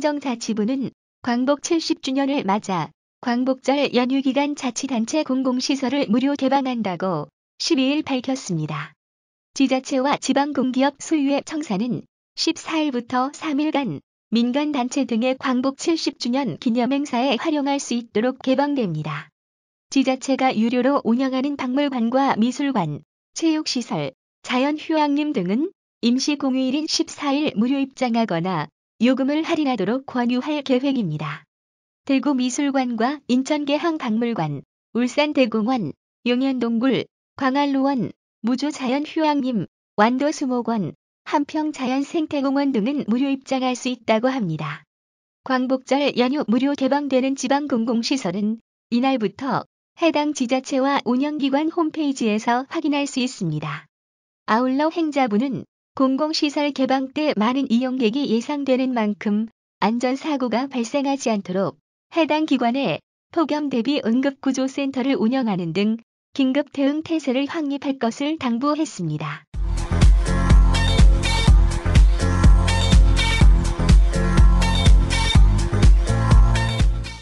행정자치부는 광복 70주년을 맞아 광복절 연휴 기간 자치단체 공공시설을 무료 개방한다고 12일 밝혔습니다. 지자체와 지방공기업 소유의 청사는 14일부터 3일간 민간단체 등의 광복 70주년 기념행사에 활용할 수 있도록 개방됩니다. 지자체가 유료로 운영하는 박물관과 미술관, 체육시설, 자연휴양림 등은 임시 공휴일인 14일 무료 입장하거나 요금을 할인하도록 권유할 계획입니다. 대구 미술관과 인천계항박물관, 울산대공원, 용현동굴, 광안루원, 무주자연휴양림, 완도수목원, 한평자연생태공원 등은 무료 입장할 수 있다고 합니다. 광복절 연휴 무료 개방되는 지방 공공시설은 이날부터 해당 지자체와 운영기관 홈페이지에서 확인할 수 있습니다. 아울러 행자부는 공공시설 개방 때 많은 이용객이 예상되는 만큼 안전사고가 발생하지 않도록 해당 기관에 폭염 대비 응급구조센터를 운영하는 등 긴급 대응 태세를 확립할 것을 당부했습니다.